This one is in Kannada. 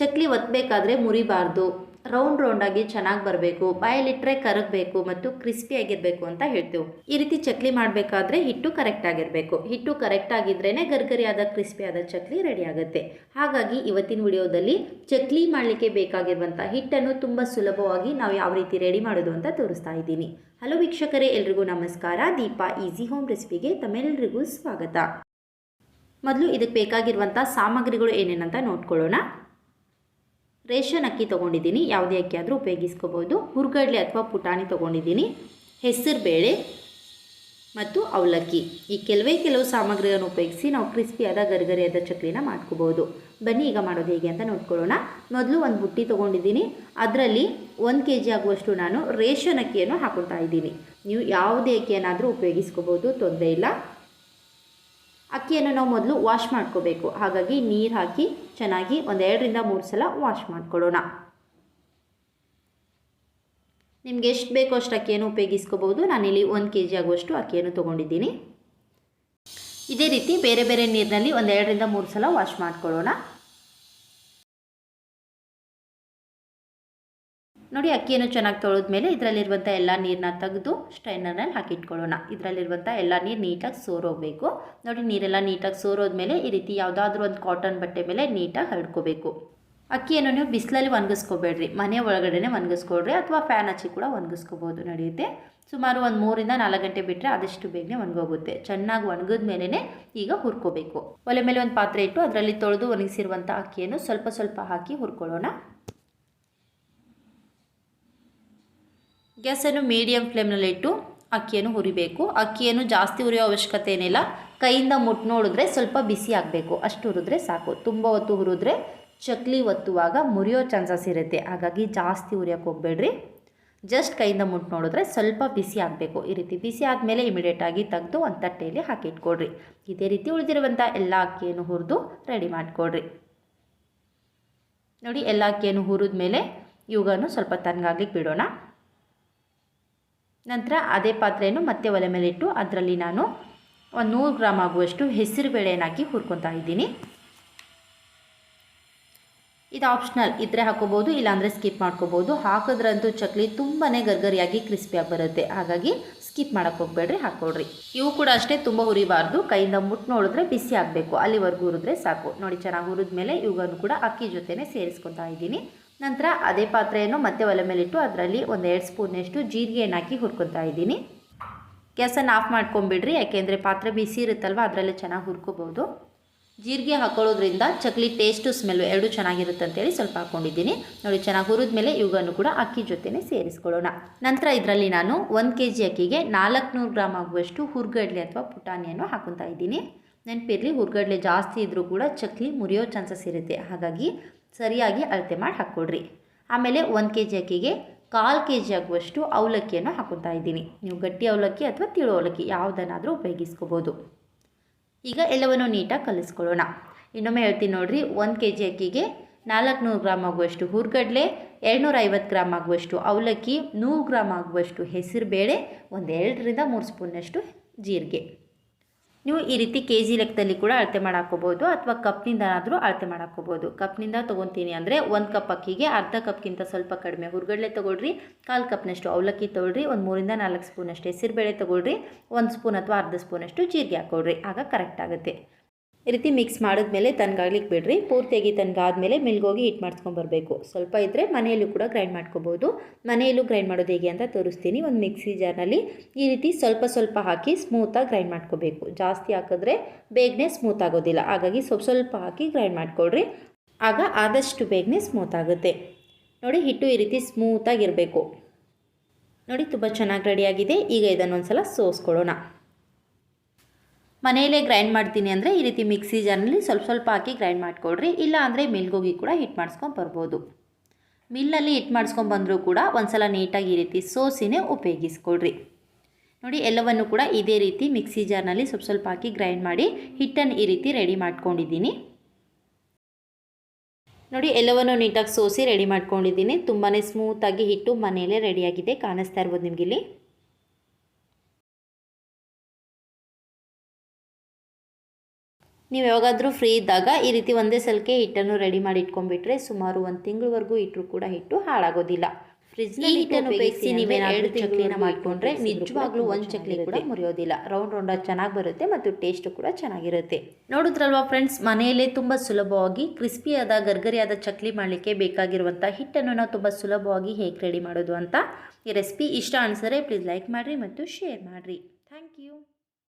ಚಕ್ಲಿ ಒತ್ತಬೇಕಾದ್ರೆ ಮುರಿಬಾರ್ದು. ರೌಂಡ್ ರೌಂಡಾಗಿ ಚೆನ್ನಾಗಿ ಬರಬೇಕು. ಬಾಯಲ್ಲಿಟ್ಟರೆ ಕರಗಬೇಕು ಮತ್ತು ಕ್ರಿಸ್ಪಿಯಾಗಿರಬೇಕು ಅಂತ ಹೇಳ್ತೇವೆ. ಈ ರೀತಿ ಚಕ್ಲಿ ಮಾಡಬೇಕಾದ್ರೆ ಹಿಟ್ಟು ಕರೆಕ್ಟ್ ಆಗಿರಬೇಕು. ಹಿಟ್ಟು ಕರೆಕ್ಟ್ ಆಗಿದ್ರೇ ಗರ್ಗರಿಯಾದ ಕ್ರಿಸ್ಪಿಯಾದ ಚಕ್ಲಿ ರೆಡಿ ಆಗುತ್ತೆ. ಹಾಗಾಗಿ ಇವತ್ತಿನ ವಿಡಿಯೋದಲ್ಲಿ ಚಕ್ಲಿ ಮಾಡಲಿಕ್ಕೆ ಬೇಕಾಗಿರುವಂಥ ಹಿಟ್ಟನ್ನು ತುಂಬ ಸುಲಭವಾಗಿ ನಾವು ಯಾವ ರೀತಿ ರೆಡಿ ಮಾಡೋದು ಅಂತ ತೋರಿಸ್ತಾ ಇದ್ದೀನಿ. ಹಲೋ ವೀಕ್ಷಕರೇ, ಎಲ್ರಿಗೂ ನಮಸ್ಕಾರ. ದೀಪಾ ಈಸಿ ಹೋಮ್ ರೆಸಿಪಿಗೆ ತಮ್ಮೆಲ್ಲರಿಗೂ ಸ್ವಾಗತ. ಮೊದಲು ಇದಕ್ಕೆ ಬೇಕಾಗಿರುವಂಥ ಸಾಮಗ್ರಿಗಳು ಏನೇನಂತ ನೋಡ್ಕೊಳ್ಳೋಣ. ರೇಷನ್ ಅಕ್ಕಿ ತೊಗೊಂಡಿದ್ದೀನಿ. ಯಾವುದೇ ಅಕ್ಕಿ ಆದರೂ ಉಪಯೋಗಿಸ್ಕೋಬೋದು. ಹುರ್ಗಡ್ಲೆ ಅಥವಾ ಪುಟಾಣಿ ತೊಗೊಂಡಿದ್ದೀನಿ. ಹೆಸರು ಬೇಳೆ ಮತ್ತು ಅವಲಕ್ಕಿ. ಈ ಕೆಲವೇ ಕೆಲವು ಸಾಮಗ್ರಿಗಳನ್ನು ಉಪಯೋಗಿಸಿ ನಾವು ಕ್ರಿಸ್ಪಿಯಾದ, ಗರಿಗರಿಯಾದ ಚಕ್ಲಿನ ಮಾಡ್ಕೋಬೋದು. ಬನ್ನಿ, ಈಗ ಮಾಡೋದು ಹೇಗೆ ಅಂತ ನೋಡ್ಕೊಳ್ಳೋಣ. ಮೊದಲು ಒಂದು ಬುಟ್ಟಿ ತೊಗೊಂಡಿದ್ದೀನಿ. ಅದರಲ್ಲಿ ಒಂದು ಕೆ ಜಿ ಆಗುವಷ್ಟು ನಾನು ರೇಷನ್ ಅಕ್ಕಿಯನ್ನು ಹಾಕೊಳ್ತಾ ಇದ್ದೀನಿ. ನೀವು ಯಾವುದೇ ಅಕ್ಕಿಯನ್ನಾದರೂ ಉಪಯೋಗಿಸ್ಕೋಬೋದು, ತೊಂದರೆ ಇಲ್ಲ. ಅಕ್ಕಿಯನ್ನು ನಾವು ಮೊದಲು ವಾಶ್ ಮಾಡ್ಕೋಬೇಕು. ಹಾಗಾಗಿ ನೀರು ಹಾಕಿ ಚೆನ್ನಾಗಿ ಒಂದು ಎರಡರಿಂದ ಮೂರು ಸಲ ವಾಶ್ ಮಾಡ್ಕೊಳ್ಳೋಣ ನಿಮ್ಗೆ ಎಷ್ಟು ಬೇಕೋ ಅಷ್ಟು ಅಕ್ಕಿಯನ್ನು ಉಪಯೋಗಿಸ್ಕೋಬೋದು ನಾನಿಲ್ಲಿ ಒಂದು ಕೆ ಜಿ ಆಗುವಷ್ಟು ಅಕ್ಕಿಯನ್ನು ತೊಗೊಂಡಿದ್ದೀನಿ. ಇದೇ ರೀತಿ ಬೇರೆ ಬೇರೆ ನೀರಿನಲ್ಲಿ ಒಂದು ಎರಡರಿಂದ ಮೂರು ಸಲ ವಾಶ್ ಮಾಡ್ಕೊಳ್ಳೋಣ ನೋಡಿ, ಅಕ್ಕಿಯನ್ನು ಚೆನ್ನಾಗಿ ತೊಳೆದ್ಮೇಲೆ ಇದರಲ್ಲಿರುವಂಥ ಎಲ್ಲ ನೀರನ್ನ ತೆಗೆದು ಸ್ಟೈನರ್ನಲ್ಲಿ ಹಾಕಿಟ್ಕೊಳ್ಳೋಣ. ಇದರಲ್ಲಿರುವಂಥ ಎಲ್ಲ ನೀರು ನೀಟಾಗಿ ಸೋರೋಗಬೇಕು. ನೋಡಿ, ನೀರೆಲ್ಲ ನೀಟಾಗಿ ಸೋರೋದ್ಮೇಲೆ ಈ ರೀತಿ ಯಾವುದಾದ್ರೂ ಒಂದು ಕಾಟನ್ ಬಟ್ಟೆ ಮೇಲೆ ನೀಟಾಗಿ ಹರಡ್ಕೋಬೇಕು. ಅಕ್ಕಿಯನ್ನು ನೀವು ಬಿಸಿಲಲ್ಲಿ ಒಣಗಿಸ್ಕೋಬೇಡ್ರಿ. ಮನೆ ಒಳಗಡೆನೆ ಒಣಗಿಸ್ಕೊಡ್ರಿ ಅಥವಾ ಫ್ಯಾನ್ ಹಚ್ಚಿ ಕೂಡ ಒಣಗಿಸ್ಕೋಬೋದು ನಡೆಯುತ್ತೆ. ಸುಮಾರು ಒಂದು ಮೂರಿಂದ ನಾಲ್ಕು ಗಂಟೆ ಬಿಟ್ಟರೆ ಆದಷ್ಟು ಬೇಗನೆ ಒಣಗೋಗುತ್ತೆ. ಚೆನ್ನಾಗಿ ಒಣಗಿದ ಮೇಲೇ ಈಗ ಹುರ್ಕೋಬೇಕು. ಒಲೆ ಮೇಲೆ ಒಂದು ಪಾತ್ರೆ ಇಟ್ಟು ಅದರಲ್ಲಿ ತೊಳೆದು ಒಣಗಿಸಿರುವಂಥ ಅಕ್ಕಿಯನ್ನು ಸ್ವಲ್ಪ ಸ್ವಲ್ಪ ಹಾಕಿ ಹುರ್ಕೊಳ್ಳೋಣ. ಗ್ಯಾಸನ್ನು ಮೀಡಿಯಮ್ ಫ್ಲೇಮ್ನಲ್ಲಿಟ್ಟು ಅಕ್ಕಿಯನ್ನು ಹುರಿಬೇಕು. ಅಕ್ಕಿಯನ್ನು ಜಾಸ್ತಿ ಹುರಿಯೋ ಅವಶ್ಯಕತೆ ಏನಿಲ್ಲ. ಕೈಯಿಂದ ಮುಟ್ಟು ನೋಡಿದ್ರೆ ಸ್ವಲ್ಪ ಬಿಸಿ ಆಗಬೇಕು. ಅಷ್ಟು ಹುರಿದ್ರೆ ಸಾಕು. ತುಂಬ ಹೊತ್ತು ಹುರಿದ್ರೆ ಚಕ್ಲಿ ಒತ್ತುವಾಗ ಮುರಿಯೋ ಚಾನ್ಸಸ್ ಇರುತ್ತೆ. ಹಾಗಾಗಿ ಜಾಸ್ತಿ ಹುರಿಯೋಕ್ಕೆ ಹೋಗಬೇಡ್ರಿ. ಜಸ್ಟ್ ಕೈಯಿಂದ ಮುಟ್ಟು ನೋಡಿದ್ರೆ ಸ್ವಲ್ಪ ಬಿಸಿ ಆಗಬೇಕು. ಈ ರೀತಿ ಬಿಸಿ ಆದಮೇಲೆ ಇಮಿಡಿಯೇಟಾಗಿ ತೆಗೆದು ಒಂದು ತಟ್ಟೆಯಲ್ಲಿ ಹಾಕಿಟ್ಕೊಡ್ರಿ ಇದೇ ರೀತಿ ಉಳಿದಿರುವಂಥ ಎಲ್ಲ ಅಕ್ಕಿಯನ್ನು ಹುರಿದು ರೆಡಿ ಮಾಡಿಕೊಡ್ರಿ. ನೋಡಿ, ಎಲ್ಲ ಅಕ್ಕಿಯನ್ನು ಹುರಿದ ಮೇಲೆ ಇವುಗಳನ್ನು ಸ್ವಲ್ಪ ತಣ್ಣಗಾಗ್ಲಿಕ್ಕೆ ಬಿಡೋಣ. ನಂತರ ಅದೇ ಪಾತ್ರೆಯನ್ನು ಮತ್ತೆ ಒಲೆ ಮೇಲೆ ಇಟ್ಟು ಅದರಲ್ಲಿ ನಾನು ಒಂದು ನೂರು ಗ್ರಾಮ್ ಆಗುವಷ್ಟು ಹೆಸರು ಬೇಳೆಯನ್ನು ಹಾಕಿ ಹುರ್ಕೊತಾ ಇದ್ದೀನಿ. ಇದು ಆಪ್ಷನಲ್ ಇದ್ರೆ ಹಾಕೋಬೋದು, ಇಲ್ಲಾಂದರೆ ಸ್ಕಿಪ್ ಮಾಡ್ಕೋಬೋದು. ಹಾಕಿದ್ರಂತೂ ಚಕ್ಲಿ ತುಂಬಾ ಗರ್ಗರಿಯಾಗಿ ಕ್ರಿಸ್ಪಿಯಾಗಿ ಬರುತ್ತೆ. ಹಾಗಾಗಿ ಸ್ಕಿಪ್ ಮಾಡೋಕ್ಕೆ ಹೋಗ್ಬೇಡ್ರಿ ಹಾಕ್ಕೊಡ್ರಿ ಇವು ಕೂಡ ಅಷ್ಟೇ ತುಂಬ ಹುರಿಬಾರ್ದು. ಕೈಯಿಂದ ಮುಟ್ಟು ನೋಡಿದ್ರೆ ಬಿಸಿ ಆಗಬೇಕು. ಅಲ್ಲಿವರೆಗೂ ಹುರಿದ್ರೆ ಸಾಕು. ನೋಡಿ, ಚೆನ್ನಾಗಿ ಹುರಿದ ಮೇಲೆ ಇವುಗಳನ್ನು ಕೂಡ ಅಕ್ಕಿ ಜೊತೆನೇ ಸೇರಿಸ್ಕೊತಾ ಇದ್ದೀನಿ. ನಂತರ ಅದೇ ಪಾತ್ರೆಯನ್ನು ಮತ್ತೆ ಒಲೆ ಮೇಲಿಟ್ಟು ಅದರಲ್ಲಿ ಒಂದು ಎರಡು ಸ್ಪೂನಷ್ಟು ಜೀರಿಗೆಯನ್ನು ಹಾಕಿ ಹುರ್ಕೊತಾ ಇದ್ದೀನಿ. ಗ್ಯಾಸನ್ನು ಆಫ್ ಮಾಡ್ಕೊಂಬಿಡ್ರಿ ಯಾಕೆಂದರೆ ಪಾತ್ರೆ ಬಿಸಿ ಇರುತ್ತಲ್ವ, ಅದರಲ್ಲೇ ಚೆನ್ನಾಗಿ ಹುರ್ಕೋಬೋದು. ಜೀರಿಗೆ ಹಾಕೊಳ್ಳೋದ್ರಿಂದ ಚಕ್ಲಿ ಟೇಸ್ಟು ಸ್ಮೆಲ್ಲು ಎರಡೂ ಚೆನ್ನಾಗಿರುತ್ತೆ ಅಂತೇಳಿ ಸ್ವಲ್ಪ ಹಾಕ್ಕೊಂಡಿದ್ದೀನಿ ನೋಡಿ, ಚೆನ್ನಾಗಿ ಹುರಿದ ಮೇಲೆ ಇವುಗಳನ್ನು ಕೂಡ ಅಕ್ಕಿ ಜೊತೆನೇ ಸೇರಿಸ್ಕೊಳ್ಳೋಣ. ನಂತರ ಇದರಲ್ಲಿ ನಾನು ಒಂದು ಕೆ ಜಿ ಅಕ್ಕಿಗೆ ನಾಲ್ಕುನೂರು ಗ್ರಾಮ್ ಆಗುವಷ್ಟು ಹುರ್ಗಡ್ಲೆ ಅಥವಾ ಪುಟಾಣಿಯನ್ನು ಹಾಕೊತಾ ಇದ್ದೀನಿ. ನೆನಪಿರಲಿ, ಹುರ್ಗಡ್ಲೆ ಜಾಸ್ತಿ ಇದ್ದರೂ ಕೂಡ ಚಕ್ಲಿ ಮುರಿಯೋ ಚಾನ್ಸಸ್ ಇರುತ್ತೆ. ಹಾಗಾಗಿ ಸರಿಯಾಗಿ ಅಳತೆ ಮಾಡಿ ಹಾಕ್ಕೊಡ್ರಿ. ಆಮೇಲೆ ಒಂದು ಕೆ ಜಿ ಅಕ್ಕಿಗೆ ಕಾಲು ಕೆ ಜಿ ಆಗುವಷ್ಟು ಅವಲಕ್ಕಿಯನ್ನು ಹಾಕೊತಾ ಇದ್ದೀನಿ. ನೀವು ಗಟ್ಟಿ ಅವಲಕ್ಕಿ ಅಥವಾ ತಿಳು ಅವಲಕ್ಕಿ ಯಾವುದನ್ನಾದರೂ ಉಪಯೋಗಿಸ್ಕೋಬೋದು. ಈಗ ಎಲ್ಲವನ್ನು ನೀಟಾಗಿ ಕಲಿಸ್ಕೊಳ್ಳೋಣ. ಇನ್ನೊಮ್ಮೆ ಹೇಳ್ತೀನಿ ನೋಡಿರಿ, ಒಂದು ಕೆ ಜಿ ಅಕ್ಕಿಗೆ ನಾಲ್ಕುನೂರು ಗ್ರಾಮ್ ಆಗುವಷ್ಟು ಹುರ್ಗಡ್ಲೆ ಎರಡುನೂರ ಐವತ್ತು ಗ್ರಾಮ್ ಆಗುವಷ್ಟು ಅವಲಕ್ಕಿ, ನೂರು ಗ್ರಾಮ್ ಆಗುವಷ್ಟು ಹೆಸರು ಬೇಳೆ ಒಂದು ಎರಡರಿಂದ ಮೂರು ಸ್ಪೂನಷ್ಟು ಜೀರಿಗೆ. ನೀವು ಈ ರೀತಿ ಕೆ ಜಿ ಲೆಕ್ಕದಲ್ಲಿ ಕೂಡ ಅಳತೆ ಮಾಡಾಕೋಬೋದು ಅಥವಾ ಕಪ್ನಿಂದನಾದರೂ ಅಳತೆ ಮಾಡಾಕೋಬೋದು ಕಪ್ನಿಂದ ತೊಗೊತೀನಿ ಅಂದರೆ ಒಂದು ಕಪ್ ಅಕ್ಕಿಗೆ ಅರ್ಧ ಕಪ್ಗಿಂತ ಸ್ವಲ್ಪ ಕಡಿಮೆ. ಹುರ್ಗಡ್ಲೆ ತೊಗೊಳ್ರಿ, ಕಾಲು ಕಪ್ನಷ್ಟು ಅವಲಕ್ಕಿ ತೊಗೊಳ್ರಿ ಒಂದು ಮೂರಿಂದ ನಾಲ್ಕು ಸ್ಪೂನಷ್ಟು ಹೆಸರುಬೇಳೆ ತೊಗೊಳ್ರಿ, ಒಂದು ಸ್ಪೂನ್ ಅಥವಾ ಅರ್ಧ ಸ್ಪೂನಷ್ಟು ಜೀರಿಗೆ ಹಾಕೊಳ್ರಿ. ಆಗ ಕರೆಕ್ಟ್ ಆಗುತ್ತೆ. ಈ ರೀತಿ ಮಿಕ್ಸ್ ಮಾಡಿದ್ಮೇಲೆ ತನ್ಗಾಗ್ಲಿಕ್ಕೆ ಬಿಡ್ರಿ. ಪೂರ್ತಿಯಾಗಿ ತನ್ಗಾದ್ಮೇಲೆ ಮಿಲ್ಗೋಗಿ ಹಿಟ್ ಮಾಡ್ಸ್ಕೊಂಬರ್ಬೇಕು ಸ್ವಲ್ಪ ಇದ್ದರೆ ಮನೆಯಲ್ಲೂ ಕೂಡ ಗ್ರೈಂಡ್ ಮಾಡ್ಕೋಬೋದು. ಮನೆಯಲ್ಲೂ ಗ್ರೈಂಡ್ ಮಾಡೋದು ಹೇಗೆ ಅಂತ ತೋರಿಸ್ತೀನಿ. ಒಂದು ಮಿಕ್ಸಿ ಜಾರ್ನಲ್ಲಿ ಈ ರೀತಿ ಸ್ವಲ್ಪ ಸ್ವಲ್ಪ ಹಾಕಿ ಸ್ಮೂತಾಗಿ ಗ್ರೈಂಡ್ ಮಾಡ್ಕೋಬೇಕು. ಜಾಸ್ತಿ ಹಾಕಿದ್ರೆ ಬೇಗನೆ ಸ್ಮೂತ್ ಆಗೋದಿಲ್ಲ. ಹಾಗಾಗಿ ಸ್ವಲ್ಪ ಸ್ವಲ್ಪ ಹಾಕಿ ಗ್ರೈಂಡ್ ಮಾಡ್ಕೊಳ್ರಿ. ಆಗ ಆದಷ್ಟು ಬೇಗನೆ ಸ್ಮೂತ್ ಆಗುತ್ತೆ. ನೋಡಿ, ಹಿಟ್ಟು ಈ ರೀತಿ ಸ್ಮೂತಾಗಿರಬೇಕು ನೋಡಿ, ತುಂಬ ಚೆನ್ನಾಗಿ ರೆಡಿಯಾಗಿದೆ ಈಗ ಇದನ್ನೊಂದು ಸಲ ಸೋಸ್ಕೊಳ್ಳೋಣ. ಮನೆಯಲ್ಲೇ ಗ್ರೈಂಡ್ ಮಾಡ್ತೀನಿ ಅಂದರೆ ಈ ರೀತಿ ಮಿಕ್ಸಿ ಜಾರ್ನಲ್ಲಿ ಸ್ವಲ್ಪ ಸ್ವಲ್ಪ ಹಾಕಿ ಗ್ರೈಂಡ್ ಮಾಡ್ಕೊಳ್ರಿ. ಇಲ್ಲ ಅಂದರೆ ಮಿಲ್ಗೋಗಿ ಕೂಡ ಹಿಟ್ ಮಾಡಿಸ್ಕೊಂಡು ಬರ್ಬೋದು. ಮಿಲ್ನಲ್ಲಿ ಹಿಟ್ ಮಾಡ್ಸ್ಕೊಂಡು ಬಂದರೂ ಕೂಡ ಒಂದ್ಸಲ ನೀಟಾಗಿ ಈ ರೀತಿ ಸೋಸಿನೇ ಉಪಯೋಗಿಸ್ಕೊಳ್ರಿ. ನೋಡಿ, ಎಲ್ಲವನ್ನು ಕೂಡ ಇದೇ ರೀತಿ ಮಿಕ್ಸಿ ಜಾರ್ನಲ್ಲಿ ಸ್ವಲ್ಪ ಸ್ವಲ್ಪ ಹಾಕಿ ಗ್ರೈಂಡ್ ಮಾಡಿ ಹಿಟ್ಟನ್ನು ಈ ರೀತಿ ರೆಡಿ ಮಾಡ್ಕೊಂಡಿದ್ದೀನಿ. ನೋಡಿ, ಎಲ್ಲವನ್ನು ನೀಟಾಗಿ ಸೋಸಿ ರೆಡಿ ಮಾಡ್ಕೊಂಡಿದ್ದೀನಿ. ತುಂಬಾ ಸ್ಮೂತಾಗಿ ಹಿಟ್ಟು ಮನೆಯಲ್ಲೇ ರೆಡಿಯಾಗಿದೆ ಕಾಣಿಸ್ತಾ ಇರ್ಬೋದು ನಿಮಗಿಲ್ಲಿ? ನೀವು ಯಾವಾಗಾದರೂ ಫ್ರೀ ಇದ್ದಾಗ ಈ ರೀತಿ ಒಂದೇ ಸಲಕ್ಕೆ ಹಿಟ್ಟನ್ನು ರೆಡಿ ಮಾಡಿ ಇಟ್ಕೊಂಡ್ಬಿಟ್ರೆ ಸುಮಾರು ಒಂದು ತಿಂಗಳವರೆಗೂ ಇಟ್ಟರು ಕೂಡ ಹಿಟ್ಟು ಹಾಳಾಗೋದಿಲ್ಲ. ಫ್ರಿಜ್ನಲ್ಲಿ ಹಿಟ್ಟನ್ನು ಉಪಯೋಗಿಸಿ ನೀವು ಎರಡು ಚಕ್ಲಿನ ಮಾಡಿಕೊಂಡ್ರೆ ನಿಜವಾಗ್ಲೂ ಒಂದು ಚಕ್ಲಿ ಕೂಡ ಮುರಿಯೋದಿಲ್ಲ. ರೌಂಡ್ ರೌಂಡಾಗಿ ಚೆನ್ನಾಗಿ ಬರುತ್ತೆ ಮತ್ತು ಟೇಸ್ಟು ಕೂಡ ಚೆನ್ನಾಗಿರುತ್ತೆ. ನೋಡಿದ್ರಲ್ವಾ ಫ್ರೆಂಡ್ಸ್ ಮನೆಯಲ್ಲೇ ತುಂಬ ಸುಲಭವಾಗಿ ಕ್ರಿಸ್ಪಿಯಾದ ಗರ್ಗರಿಯಾದ ಚಕ್ಲಿ ಮಾಡಲಿಕ್ಕೆ ಬೇಕಾಗಿರುವಂಥ ಹಿಟ್ಟನ್ನು ನಾವು ತುಂಬ ಸುಲಭವಾಗಿ ಹೇಗೆ ರೆಡಿ ಮಾಡೋದು ಅಂತ ಈ ರೆಸಿಪಿ ಇಷ್ಟ ಅನಿಸಿದ್ರೆ ಪ್ಲೀಸ್ ಲೈಕ್ ಮಾಡಿರಿ ಮತ್ತು ಶೇರ್ ಮಾಡಿರಿ. Thank you